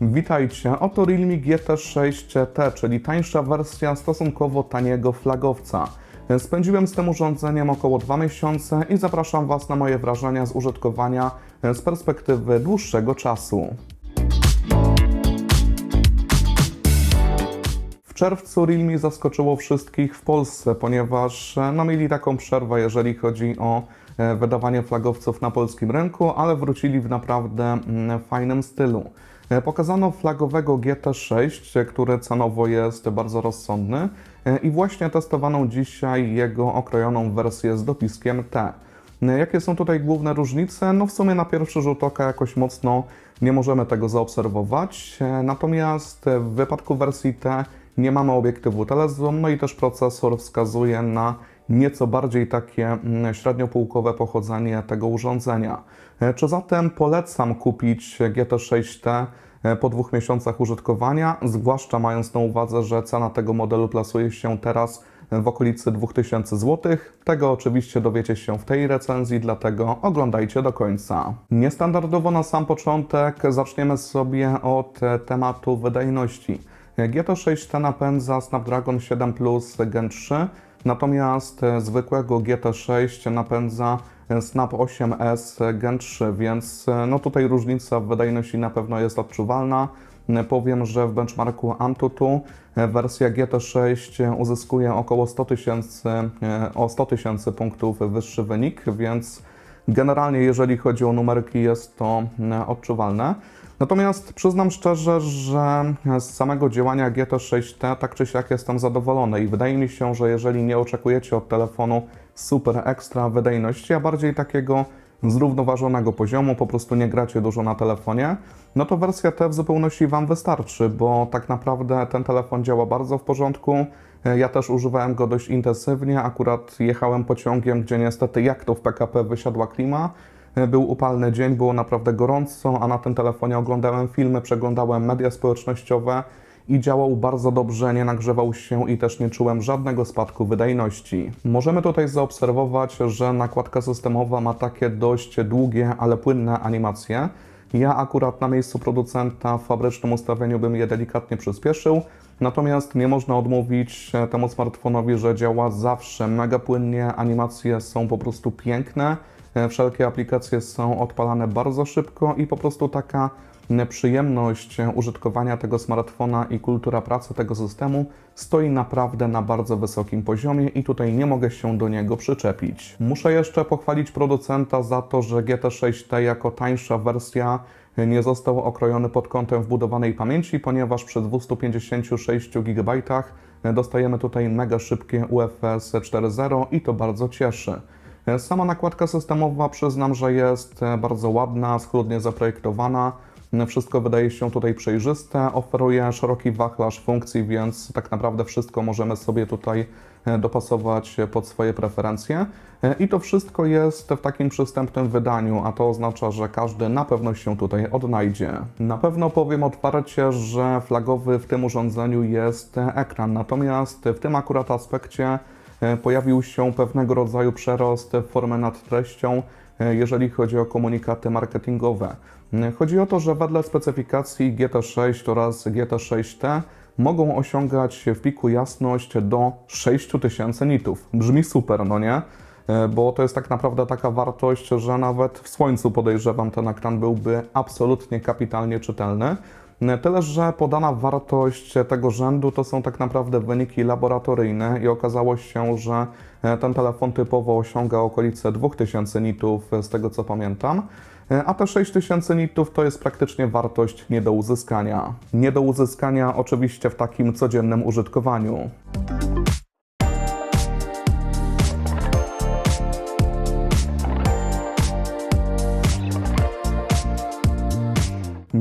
Witajcie, oto Realme GT6T, czyli tańsza wersja stosunkowo taniego flagowca. Spędziłem z tym urządzeniem około 2 miesiące i zapraszam Was na moje wrażenia z użytkowania z perspektywy dłuższego czasu. W czerwcu Realme zaskoczyło wszystkich w Polsce, ponieważ e, no, mieli taką przerwę, jeżeli chodzi o e, wydawanie flagowców na polskim rynku, ale wrócili w naprawdę mm, fajnym stylu. E, Pokazano flagowego GT6, e, który cenowo jest bardzo rozsądny e, i właśnie testowano dzisiaj jego okrojoną wersję z dopiskiem T. Jakie są tutaj główne różnice? No w sumie na pierwszy rzut oka jakoś mocno nie możemy tego zaobserwować, natomiast w wypadku wersji T nie mamy obiektywu telezoom, no i też procesor wskazuje na nieco bardziej takie mm, średniopółkowe pochodzenie tego urządzenia. E, Czy zatem polecam kupić GT6T e, po dwóch miesiącach użytkowania, zwłaszcza mając na uwadze, że cena tego modelu plasuje się teraz w okolicy 2000 zł. Tego oczywiście dowiecie się w tej recenzji, dlatego oglądajcie do końca. Niestandardowo na sam początek zaczniemy sobie od e, tematu wydajności. GT6T napędza Snapdragon 7 Plus Gen 3, natomiast e, zwykłego GT6 napędza e, Snap 8S Gen 3, więc e, no tutaj różnica w wydajności na pewno jest odczuwalna. Powiem, że w benchmarku Antutu e, wersja GT6 uzyskuje około 100 tysięcy, o 100 tysięcy punktów wyższy wynik, więc generalnie jeżeli chodzi o numerki jest to odczuwalne. Natomiast przyznam szczerze, że z samego działania GT6T tak czy siak jestem zadowolony i wydaje mi się, że jeżeli nie oczekujecie od telefonu super ekstra wydajności, a bardziej takiego zrównoważonego poziomu, po prostu nie gracie dużo na telefonie, no to wersja T w zupełności Wam wystarczy, bo tak naprawdę ten telefon działa bardzo w porządku. Ja też używałem go dość intensywnie, akurat jechałem pociągiem, gdzie niestety jak to w PKP wysiadła klima. Był upalny dzień, było naprawdę gorąco, a na tym telefonie oglądałem filmy, przeglądałem media społecznościowe i działał bardzo dobrze, nie nagrzewał się i też nie czułem żadnego spadku wydajności. Możemy tutaj zaobserwować, że nakładka systemowa ma takie dość długie, ale płynne animacje. Ja akurat na miejscu producenta w fabrycznym ustawieniu bym je delikatnie przyspieszył, natomiast nie można odmówić temu smartfonowi, że działa zawsze mega płynnie, animacje są po prostu piękne, wszelkie aplikacje są odpalane bardzo szybko i po prostu taka e, przyjemność użytkowania tego smartfona i kultura pracy tego systemu stoi naprawdę na bardzo wysokim poziomie i tutaj nie mogę się do niego przyczepić. Muszę jeszcze pochwalić producenta za to, że GT6T jako tańsza wersja nie został okrojony pod kątem wbudowanej pamięci, ponieważ przy 256 GB dostajemy tutaj mega szybkie UFS 4.0 i to bardzo cieszy. Sama nakładka systemowa przyznam, że jest bardzo ładna, schludnie zaprojektowana. Wszystko wydaje się tutaj przejrzyste, oferuje szeroki wachlarz funkcji, więc tak naprawdę wszystko możemy sobie tutaj e, dopasować pod swoje preferencje. E, I to wszystko jest w takim przystępnym wydaniu, a to oznacza, że każdy na pewno się tutaj odnajdzie. Na pewno powiem otwarcie, że flagowy w tym urządzeniu jest ekran, natomiast w tym akurat aspekcie e, pojawił się pewnego rodzaju przerost w formę nad treścią, e, jeżeli chodzi o komunikaty marketingowe. E, Chodzi o to, że wedle specyfikacji GT6 oraz GT6T mogą osiągać w piku jasność do 6000 nitów. Brzmi super, no nie? E, Bo to jest tak naprawdę taka wartość, że nawet w słońcu podejrzewam ten ekran byłby absolutnie kapitalnie czytelny. E, Tyle, że podana wartość tego rzędu to są tak naprawdę wyniki laboratoryjne i okazało się, że e, ten telefon typowo osiąga okolice 2000 nitów, z tego co pamiętam. E, A te 6000 nitów to jest praktycznie wartość nie do uzyskania. Nie do uzyskania oczywiście w takim codziennym użytkowaniu.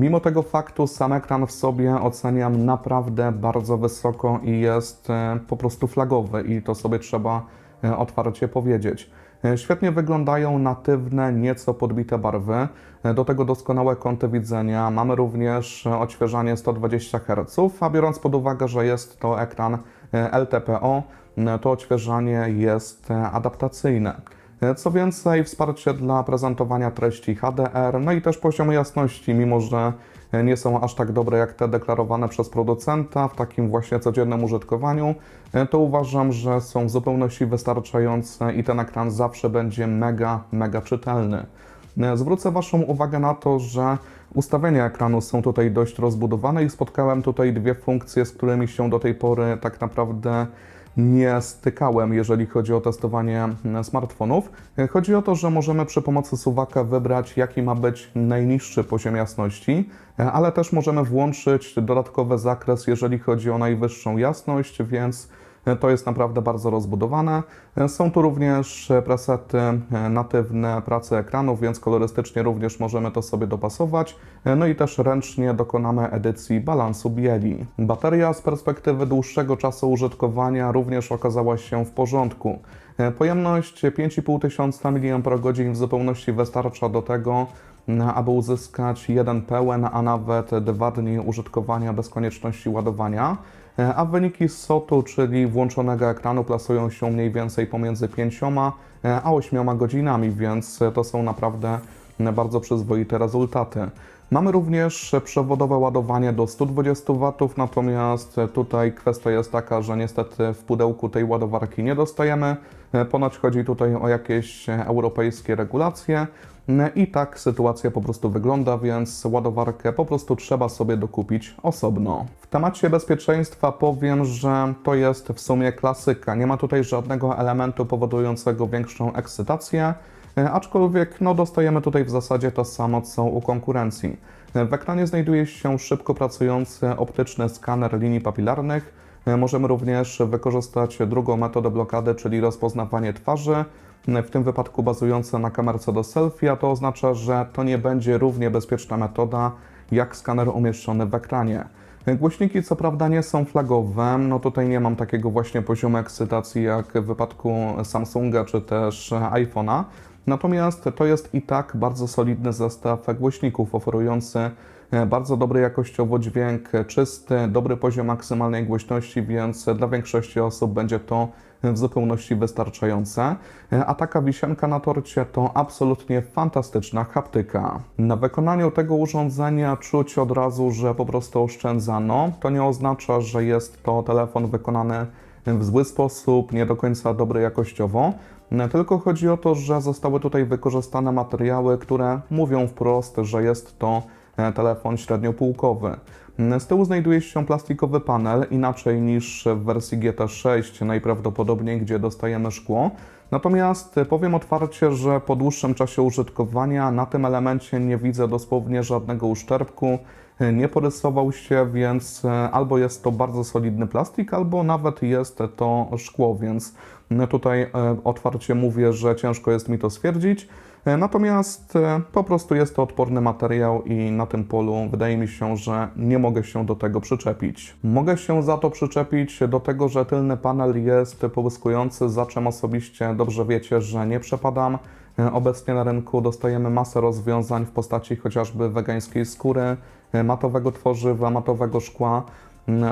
Mimo tego faktu sam ekran w sobie oceniam naprawdę bardzo wysoko i jest e, po prostu flagowy i to sobie trzeba e, otwarcie powiedzieć. E, Świetnie wyglądają natywne, nieco podbite barwy, do tego doskonałe kąty widzenia. Mamy również odświeżanie 120 Hz, a biorąc pod uwagę, że jest to ekran LTPO, to odświeżanie jest adaptacyjne. E, Co więcej, wsparcie dla prezentowania treści HDR, no i też poziom jasności, mimo że e, nie są aż tak dobre jak te deklarowane przez producenta w takim właśnie codziennym użytkowaniu, e, to uważam, że są w zupełności wystarczające i ten ekran zawsze będzie mega, mega czytelny. Zwrócę Waszą uwagę na to, że ustawienia ekranu są tutaj dość rozbudowane i spotkałem tutaj dwie funkcje, z którymi się do tej pory tak naprawdę nie stykałem, jeżeli chodzi o testowanie mm, smartfonów. E, Chodzi o to, że możemy przy pomocy suwaka wybrać, jaki ma być najniższy poziom jasności, e, ale też możemy włączyć dodatkowy zakres, jeżeli chodzi o najwyższą jasność, więc e, to jest naprawdę bardzo rozbudowane. Są tu również presety e, natywne pracy ekranów, więc kolorystycznie również możemy to sobie dopasować. E, No i też ręcznie dokonamy edycji balansu bieli. Bateria z perspektywy dłuższego czasu użytkowania również okazała się w porządku. E, Pojemność 5500 mAh w zupełności wystarcza do tego, aby uzyskać jeden pełen, a nawet dwa dni użytkowania bez konieczności ładowania. E, A wyniki z SOT-u, czyli włączonego ekranu, plasują się mniej więcej pomiędzy 5 a 8 godzinami, więc to są naprawdę bardzo przyzwoite rezultaty. Mamy również przewodowe ładowanie do 120 W, natomiast tutaj kwestia jest taka, że niestety w pudełku tej ładowarki nie dostajemy. E, Ponoć chodzi tutaj o jakieś europejskie regulacje. I tak sytuacja po prostu wygląda, więc ładowarkę po prostu trzeba sobie dokupić osobno. W temacie bezpieczeństwa powiem, że to jest w sumie klasyka. Nie ma tutaj żadnego elementu powodującego większą ekscytację, e, aczkolwiek no, dostajemy tutaj w zasadzie to samo co u konkurencji. E, W ekranie znajduje się szybko pracujący optyczny skaner linii papilarnych. E, Możemy również wykorzystać drugą metodę blokady, czyli rozpoznawanie twarzy, w tym wypadku bazujące na kamerce do selfie, a to oznacza, że to nie będzie równie bezpieczna metoda jak skaner umieszczony w ekranie. Głośniki co prawda nie są flagowe, no tutaj nie mam takiego właśnie poziomu ekscytacji jak w wypadku Samsunga czy też iPhone'a, natomiast to jest i tak bardzo solidny zestaw głośników oferujący e, bardzo dobry jakościowo dźwięk, czysty, dobry poziom maksymalnej głośności, więc dla większości osób będzie to w zupełności wystarczające. A taka wisienka na torcie to absolutnie fantastyczna haptyka. Na wykonaniu tego urządzenia czuć od razu, że po prostu oszczędzano. To nie oznacza, że jest to telefon wykonany w zły sposób, nie do końca dobry jakościowo. Tylko chodzi o to, że zostały tutaj wykorzystane materiały, które mówią wprost, że jest to e, telefon średniopółkowy. Z tyłu znajduje się plastikowy panel, inaczej niż w wersji GT6 najprawdopodobniej, gdzie dostajemy szkło. Natomiast powiem otwarcie, że po dłuższym czasie użytkowania na tym elemencie nie widzę dosłownie żadnego uszczerbku. Nie porysował się, więc e, albo jest to bardzo solidny plastik, albo nawet jest to szkło, więc tutaj e, otwarcie mówię, że ciężko jest mi to stwierdzić. E, Natomiast e, po prostu jest to odporny materiał i na tym polu wydaje mi się, że nie mogę się do tego przyczepić. Mogę się za to przyczepić do tego, że tylny panel jest połyskujący, za czym osobiście dobrze wiecie, że nie przepadam. E, Obecnie na rynku dostajemy masę rozwiązań w postaci chociażby wegańskiej skóry, matowego tworzywa, matowego szkła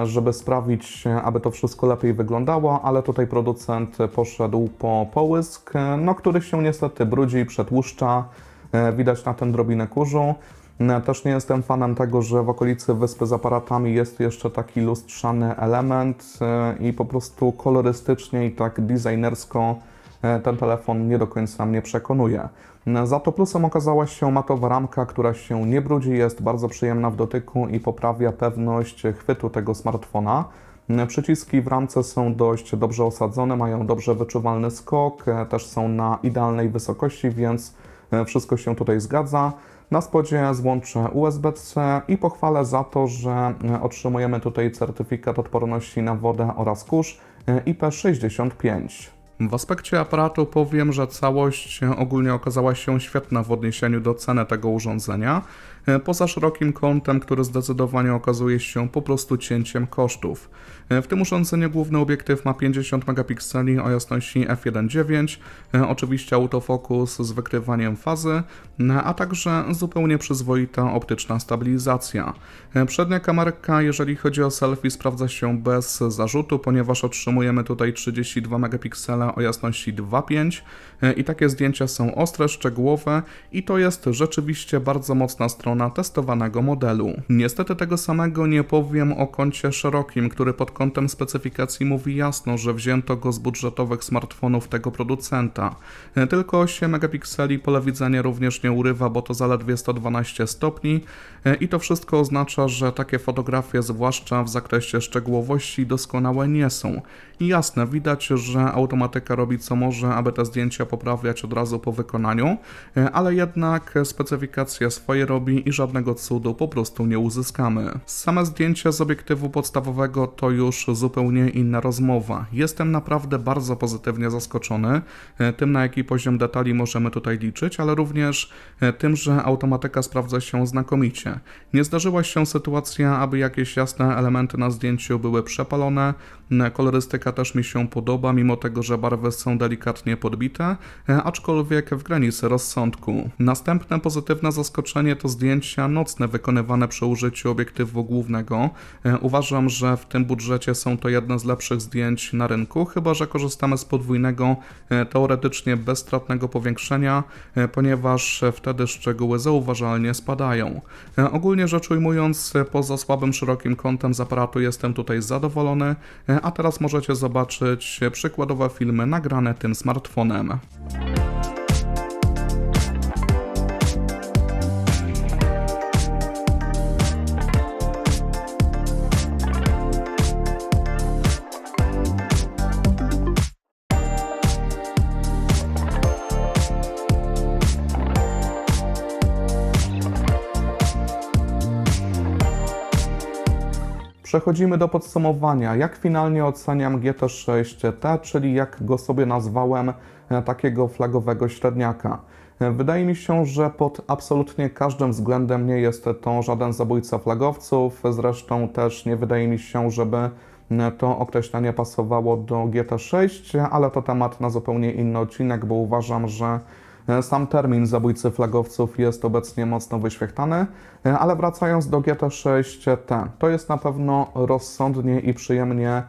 żeby sprawić, aby to wszystko lepiej wyglądało, ale tutaj producent poszedł po połysk, no, który się niestety brudzi i przetłuszcza. E, Widać na tym drobinę kurzu. E, Też nie jestem fanem tego, że w okolicy wyspy z aparatami jest jeszcze taki lustrzany element e, i po prostu kolorystycznie i tak designersko e, ten telefon nie do końca mnie przekonuje. E, Za to plusem okazała się matowa ramka, która się nie brudzi, jest bardzo przyjemna w dotyku i poprawia pewność chwytu tego smartfona. E, Przyciski w ramce są dość dobrze osadzone, mają dobrze wyczuwalny skok, e, też są na idealnej wysokości, więc e, wszystko się tutaj zgadza. Na spodzie złącze USB-C i pochwalę za to, że e, otrzymujemy tutaj certyfikat odporności na wodę oraz kurz e, IP65. W aspekcie aparatu powiem, że całość ogólnie okazała się świetna w odniesieniu do ceny tego urządzenia. E, poza szerokim kątem, który zdecydowanie okazuje się po prostu cięciem kosztów. E, W tym urządzeniu główny obiektyw ma 50 megapikseli o jasności f1.9, e, oczywiście autofokus z wykrywaniem fazy, a także zupełnie przyzwoita optyczna stabilizacja. Przednia kamerka, jeżeli chodzi o selfie, sprawdza się bez zarzutu, ponieważ otrzymujemy tutaj 32 megapiksele o jasności 2.5 e, i takie zdjęcia są ostre, szczegółowe i to jest rzeczywiście bardzo mocna strona testowanego modelu. Niestety tego samego nie powiem o kącie szerokim, który pod kątem specyfikacji mówi jasno, że wzięto go z budżetowych smartfonów tego producenta. Tylko 8 megapikseli pole widzenia również nie urywa, bo to zaledwie 112 stopni i to wszystko oznacza, że takie fotografie, zwłaszcza w zakresie szczegółowości, doskonałe nie są. I jasne, widać, że automatyka robi co może, aby te zdjęcia poprawiać od razu po wykonaniu, ale jednak specyfikacja swoje robi i żadnego cudu po prostu nie uzyskamy. Same zdjęcia z obiektywu podstawowego to już zupełnie inna rozmowa. Jestem naprawdę bardzo pozytywnie zaskoczony e, tym, na jaki poziom detali możemy tutaj liczyć, ale również e, tym, że automatyka sprawdza się znakomicie. Nie zdarzyła się sytuacja, aby jakieś jasne elementy na zdjęciu były przepalone. N- Kolorystyka też mi się podoba, mimo tego, że barwy są delikatnie podbite, e, aczkolwiek w granicy rozsądku. Następne pozytywne zaskoczenie to zdjęcia nocne wykonywane przy użyciu obiektywu głównego. E, Uważam, że w tym budżecie są to jedne z lepszych zdjęć na rynku, chyba że korzystamy z podwójnego, e, teoretycznie bezstratnego powiększenia, e, ponieważ wtedy szczegóły zauważalnie spadają. Ogólnie rzecz ujmując, poza słabym szerokim kątem z aparatu jestem tutaj zadowolony, a teraz możecie zobaczyć przykładowe filmy nagrane tym smartfonem. Przechodzimy do podsumowania. Jak finalnie oceniam GT6T, czyli jak go sobie nazwałem, e, takiego flagowego średniaka. E, Wydaje mi się, że pod absolutnie każdym względem nie jest to żaden zabójca flagowców. Zresztą też nie wydaje mi się, żeby to określenie pasowało do GT6, ale to temat na zupełnie inny odcinek, bo uważam, że Sam termin zabójcy flagowców jest obecnie mocno wyświechtany, e, ale wracając do GT6T, to jest na pewno rozsądnie i przyjemnie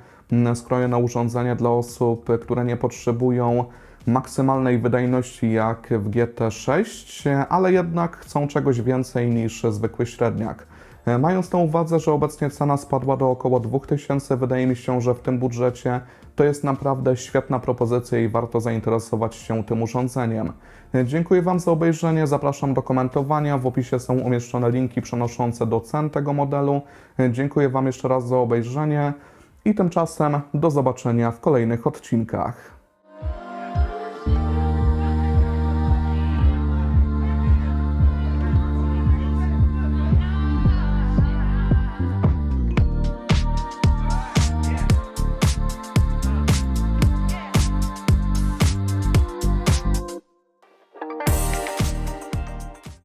skrojone urządzenie dla osób, które nie potrzebują maksymalnej wydajności jak w GT6, e, ale jednak chcą czegoś więcej niż zwykły średniak. E, Mając na uwadze, że obecnie cena spadła do około 2000, wydaje mi się, że w tym budżecie to jest naprawdę świetna propozycja i warto zainteresować się tym urządzeniem. E, Dziękuję Wam za obejrzenie, zapraszam do komentowania. W opisie są umieszczone linki przenoszące do cen tego modelu. E, Dziękuję Wam jeszcze raz za obejrzenie i tymczasem do zobaczenia w kolejnych odcinkach.